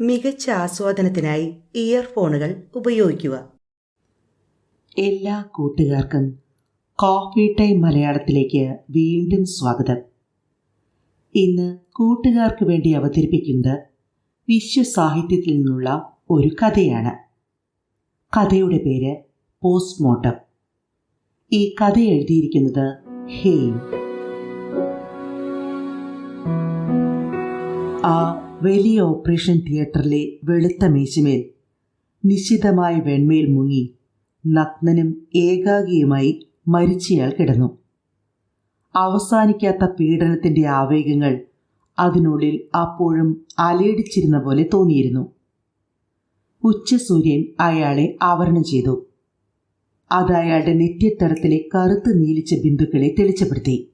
മികച്ച ആസ്വാദനത്തിനായി ഇയർഫോണുകൾ ഉപയോഗിക്കുക. എല്ലാ കൂട്ടുകാർക്കും കോഫി ടൈം മലയാളത്തിലേക്ക് വീണ്ടും സ്വാഗതം. ഇന്ന് കൂട്ടുകാർക്ക് വേണ്ടി അവതരിപ്പിക്കുന്നത് വിശ്വസാഹിത്യത്തിൽ നിന്നുള്ള ഒരു കഥയാണ്. കഥയുടെ പേര് പോസ്റ്റ്മോർട്ടം ഈ കഥ എഴുതിയിരിക്കുന്നത് ഹേ ആ വലിയ ഓപ്പറേഷൻ തിയേറ്ററിലെ വെളുത്ത മേശമേൽ നിശ്ചിതമായ വെണ്മയിൽ മുങ്ങി നഗ്നനും ഏകാഗിയുമായി മരിച്ചയാൾ കിടന്നു. അവസാനിക്കാത്ത പീഡനത്തിന്റെ ആവേഗങ്ങൾ അതിനുള്ളിൽ അപ്പോഴും അലയടിച്ചിരുന്ന പോലെ തോന്നിയിരുന്നു. ഉച്ചസൂര്യൻ അയാളെ ആവരണം ചെയ്തു. അത് അയാളുടെ നെറ്റിത്തടത്തിലെ കറുത്ത് നീലിച്ച ബിന്ദുക്കളെ തെളിച്ചപ്പെടുത്തി.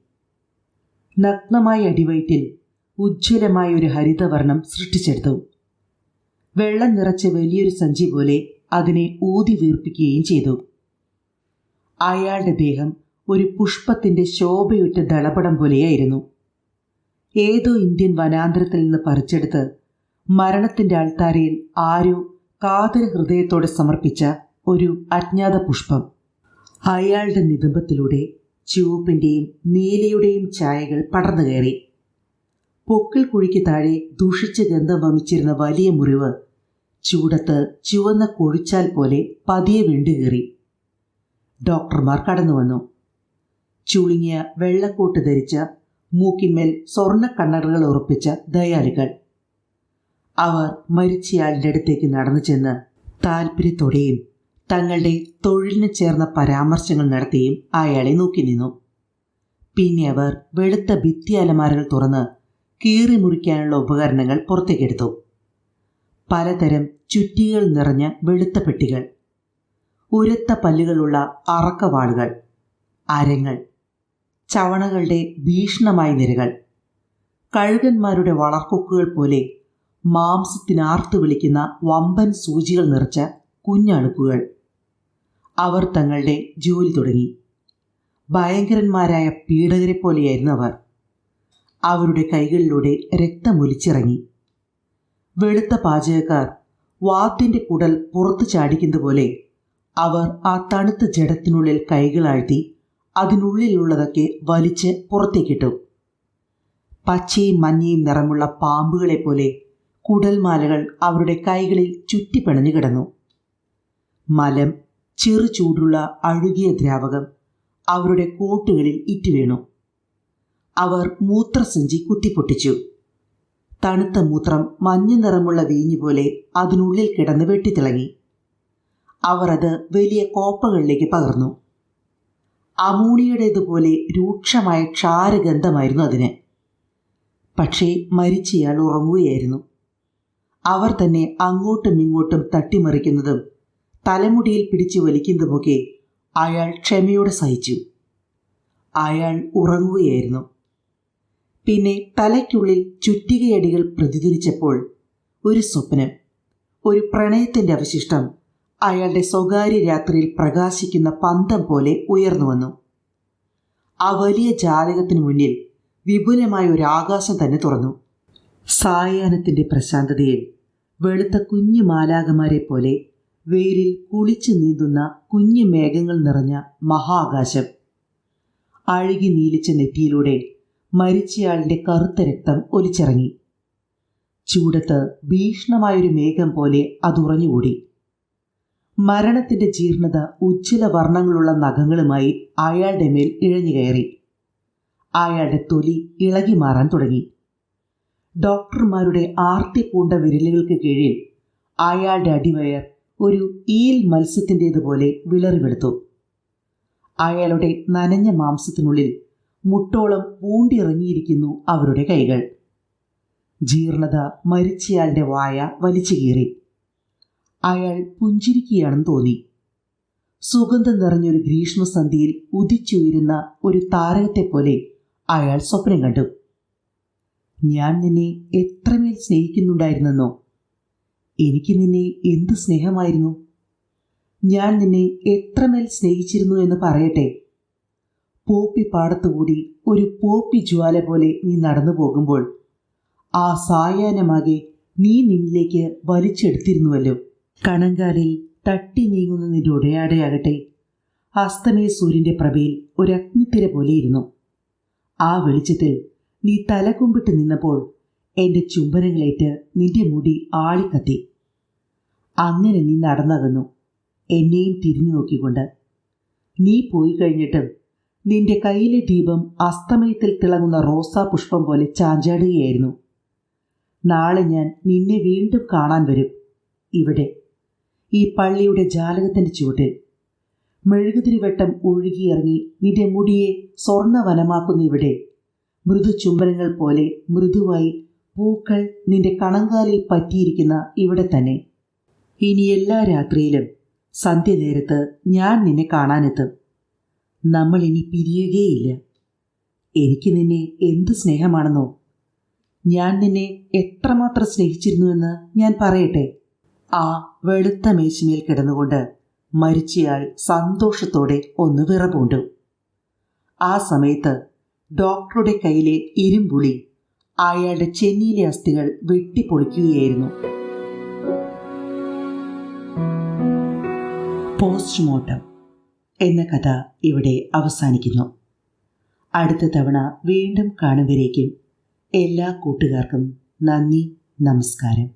നഗ്നമായ അടിവയറ്റിൽ ഉജ്ജ്വലമായ ഒരു ഹരിതവർണം സൃഷ്ടിച്ചെടുത്തു. വെള്ളം നിറച്ച വലിയൊരു സഞ്ചി പോലെ അതിനെ ഊതി വീർപ്പിക്കുകയും ചെയ്തു. അയാളുടെ ദേഹം ഒരു പുഷ്പത്തിന്റെ ശോഭയുറ്റ ദളപടം പോലെയായിരുന്നു. ഏതോ ഇന്ത്യൻ വനാന്തരത്തിൽ നിന്ന് പറിച്ചെടുത്ത് മരണത്തിന്റെ അൾത്താരയിൽ ആരോ കാതര ഹൃദയത്തോടെ സമർപ്പിച്ച ഒരു അജ്ഞാത പുഷ്പം. അയാളുടെ നിതംബത്തിലൂടെ ചുവപ്പിന്റെയും നീലയുടെയും ഛായകൾ പടർന്നു കയറി. പൊക്കിൾ കുഴിക്ക് താഴെ ദുഷിച്ച ഗന്ധം വമിച്ചിരുന്ന വലിയ മുറിവ് ചൂടത്ത് ചുവന്ന കൊഴിച്ചാൽ പോലെ പതിയെ വിണ്ടുകീറി ഡോക്ടർമാർ കടന്നു വന്നു. ചുളുങ്ങിയ വെള്ളക്കോട്ട് ധരിച്ച മൂക്കിന്മേൽ സ്വർണ കണ്ണടകൾ ഉറപ്പിച്ച ദയാലുകൾ. അവർ മരിച്ചയാളുടെ അടുത്തേക്ക് നടന്നു ചെന്ന് താല്പര്യത്തോടെയും തങ്ങളുടെ തൊഴിലിന് ചേർന്ന പരാമർശങ്ങൾ നടത്തിയും അയാളെ നോക്കി നിന്നു. പിന്നെ അവർ വെളുത്ത ഭിത്തി അലമാരകൾ തുറന്ന് കീറി മുറിക്കാനുള്ള ഉപകരണങ്ങൾ പുറത്തേക്കെടുത്തു പലതരം ചുറ്റികൾ നിറഞ്ഞ വെളുത്ത പെട്ടികൾ ഉരത്ത പല്ലുകളുള്ള അറക്കവാളുകൾ അരങ്ങൾ ചവണകളുടെ ഭീഷണമായ നിരകൾ കഴുകന്മാരുടെ വളർക്കൊക്കുകൾ പോലെ മാംസത്തിനാർത്തു വിളിക്കുന്ന വമ്പൻ സൂചികൾ നിറച്ച കുഞ്ഞണുക്കുകൾ അവർ തങ്ങളുടെ ജോലി തുടങ്ങി. ഭയങ്കരന്മാരായ പീഡകരെ പോലെയായിരുന്നു അവർ. അവരുടെ കൈകളിലൂടെ രക്തമൊലിച്ചിറങ്ങി വെളുത്ത പാചകക്കാർ വാത്തിന്റെ കുടൽ പുറത്തു ചാടിക്കുന്നത് പോലെ അവർ ആ തണുത്ത ജഡത്തിനുള്ളിൽ കൈകളാഴ്ത്തി അതിനുള്ളിലുള്ളതൊക്കെ വലിച്ച് പുറത്തേക്കിട്ടു. പച്ചയും മഞ്ഞയും നിറമുള്ള പാമ്പുകളെ പോലെ കുടൽമാലകൾ അവരുടെ കൈകളിൽ ചുറ്റിപ്പിണഞ്ഞു കിടന്നു. മലം ചെറു ചൂടുള്ള അഴുകിയ ദ്രാവകം അവരുടെ കോട്ടുകളിൽ ഇറ്റുവീണു. അവർ മൂത്രസഞ്ചി കുത്തിപ്പൊട്ടിച്ചു. തണുത്ത മൂത്രം മഞ്ഞ നിറമുള്ള വീഞ്ഞു പോലെ അതിനുള്ളിൽ കിടന്ന് വെട്ടിത്തിളങ്ങി. അവർ അത് വലിയ കോപ്പകളിലേക്ക് പകർന്നു. അമോണിയുടേതുപോലെ രൂക്ഷമായ ക്ഷാരഗന്ധമായിരുന്നു അതിന്. പക്ഷേ മരിച്ചയാൾ ഉറങ്ങുകയായിരുന്നു. അവർ തന്നെ അങ്ങോട്ടും ഇങ്ങോട്ടും തട്ടിമറിക്കുന്നതും തലമുടിയിൽ പിടിച്ചു വലിക്കുന്നതുമൊക്കെ അയാൾ ക്ഷമയോടെ സഹിച്ചു. അയാൾ ഉറങ്ങുകയായിരുന്നു. പിന്നെ തലയ്ക്കുള്ളിൽ ചുറ്റികയടികൾ പ്രതിധ്വനിച്ചപ്പോൾ ഒരു സ്വപ്നം ഒരു പ്രണയത്തിന്റെ അവശിഷ്ടം അയാളുടെ സ്വകാര്യ രാത്രിയിൽ പ്രകാശിക്കുന്ന പന്തം പോലെ ഉയർന്നു വന്നു. ആ വലിയ ജാതകത്തിന് മുന്നിൽ വിപുലമായ ഒരു ആകാശം തന്നെ തുറന്നു. സായാഹ്നത്തിന്റെ പ്രശാന്തതയിൽ വെളുത്ത കുഞ്ഞു മാലാകമാരെ പോലെ വെയിലിൽ കുളിച്ചു നീന്തുന്ന കുഞ്ഞു മേഘങ്ങൾ നിറഞ്ഞ മഹാകാശം അഴുകി നീലിച്ച നെറ്റിയിലൂടെ മരിച്ചയാളിന്റെ കറുത്ത രക്തം ഒലിച്ചിറങ്ങി. ചൂടത്ത് ഭീഷണമായൊരു മേഘം പോലെ അതുറഞ്ഞുകൂടി. മരണത്തിന്റെ ജീർണത ഉജ്ജ്വല വർണങ്ങളുള്ള നഖങ്ങളുമായി അയാളുടെ മേൽ ഇഴഞ്ഞു കയറി. അയാളുടെ തൊലി ഇളകി മാറാൻ തുടങ്ങി. ഡോക്ടർമാരുടെ ആർത്തി പൂണ്ട വിരലുകൾക്ക് കീഴിൽ അയാളുടെ അടിവയർ ഒരു ഈൽ മത്സ്യത്തിന്റേതുപോലെ വിളറിവെടുത്തു. അയാളുടെ നനഞ്ഞ മാംസത്തിനുള്ളിൽ മുട്ടോളം പൂണ്ടിറങ്ങിയിരിക്കുന്നു അവരുടെ കൈകൾ. ജീർണത മരിച്ചയാളുടെ വായ വലിച്ചു കീറി. അയാൾ പുഞ്ചിരിക്കുകയാണെന്ന് തോന്നി. സുഗന്ധം നിറഞ്ഞൊരു ഗ്രീഷ്മസന്ധിയിൽ ഉദിച്ചുയരുന്ന ഒരു താരകത്തെ പോലെ അയാൾ സ്വപ്നം കണ്ടു. ഞാൻ നിന്നെ എത്രമേൽ സ്നേഹിക്കുന്നുണ്ടായിരുന്നെന്നോ? എനിക്ക് നിന്നെ എന്ത് സ്നേഹമായിരുന്നു? ഞാൻ നിന്നെ എത്രമേൽ സ്നേഹിച്ചിരുന്നു എന്ന് പറയട്ടെ. പോപ്പി പാടത്തുകൂടി ഒരു പോപ്പി ജ്വാല പോലെ നീ നടന്നു പോകുമ്പോൾ ആ സായാഹ്നമാകെ നീ നിന്നിലേക്ക് വലിച്ചെടുത്തിരുന്നുവല്ലോ. കണങ്കാലിൽ തട്ടി നീങ്ങുന്ന നിന്റെ ഉടയാടയാകട്ടെ അസ്തമയ സൂര്യന്റെ പ്രഭയിൽ ഒരു അഗ്നിത്തിര പോലെയിരുന്നു ആ വെളിച്ചത്തിൽ നീ തലകുമ്പിട്ട് നിന്നപ്പോൾ എന്റെ ചുംബനങ്ങളേറ്റ് നിന്റെ മുടി ആളിക്കത്തി. അങ്ങനെ നീ നടന്നകന്നു എന്നെയും തിരിഞ്ഞു നോക്കിക്കൊണ്ട്. നീ പോയി കഴിഞ്ഞിട്ടും നിന്റെ കയ്യിലെ ദീപം അസ്തമയത്തിൽ തിളങ്ങുന്ന റോസാ പുഷ്പം പോലെ ചാഞ്ചാടുകയായിരുന്നു. നാളെ ഞാൻ നിന്നെ വീണ്ടും കാണാൻ വരും. ഇവിടെ ഈ പള്ളിയുടെ ജാലകത്തിന്റെ ചുവട്ടിൽ. മെഴുകുതിരിവട്ടം ഒഴുകിയിറങ്ങി നിന്റെ മുടിയെ സ്വർണവനമാക്കുന്ന ഇവിടെ. മൃദു ചുംബനങ്ങൾ പോലെ മൃദുവായി പൂക്കൾ നിന്റെ കണങ്കാലിൽ പറ്റിയിരിക്കുന്ന ഇവിടെ തന്നെ. ഇനി എല്ലാ രാത്രിയിലും സന്ധ്യ നേരത്ത് ഞാൻ നിന്നെ കാണാനെത്തും. നമ്മൾ ഇനി പിരിയുകയില്ല. എനിക്ക് നിന്നെ എന്ത് സ്നേഹമാണെന്നോ? ഞാൻ നിന്നെ എത്രമാത്രം സ്നേഹിച്ചിരുന്നുവെന്ന് ഞാൻ പറയട്ടെ. ആ വെളുത്ത മേശമേൽ കിടന്നുകൊണ്ട് മരിച്ചയാൾ സന്തോഷത്തോടെ ഒന്ന് വിറപൂണ്ടു. ആ സമയത്ത് ഡോക്ടറുടെ കയ്യിലെ ഇരുമ്പുളി അയാളുടെ ചെന്നിയിലെ അസ്ഥികൾ വെട്ടിപ്പൊളിക്കുകയായിരുന്നു. പോസ്റ്റ്മോർട്ടം. എന്ന കഥ ഇവിടെ അവസാനിക്കുന്നു. അടുത്ത തവണ വീണ്ടും കാണുമ്പോഴേക്കും എല്ലാ കൂട്ടുകാർക്കും നന്ദി നമസ്കാരം.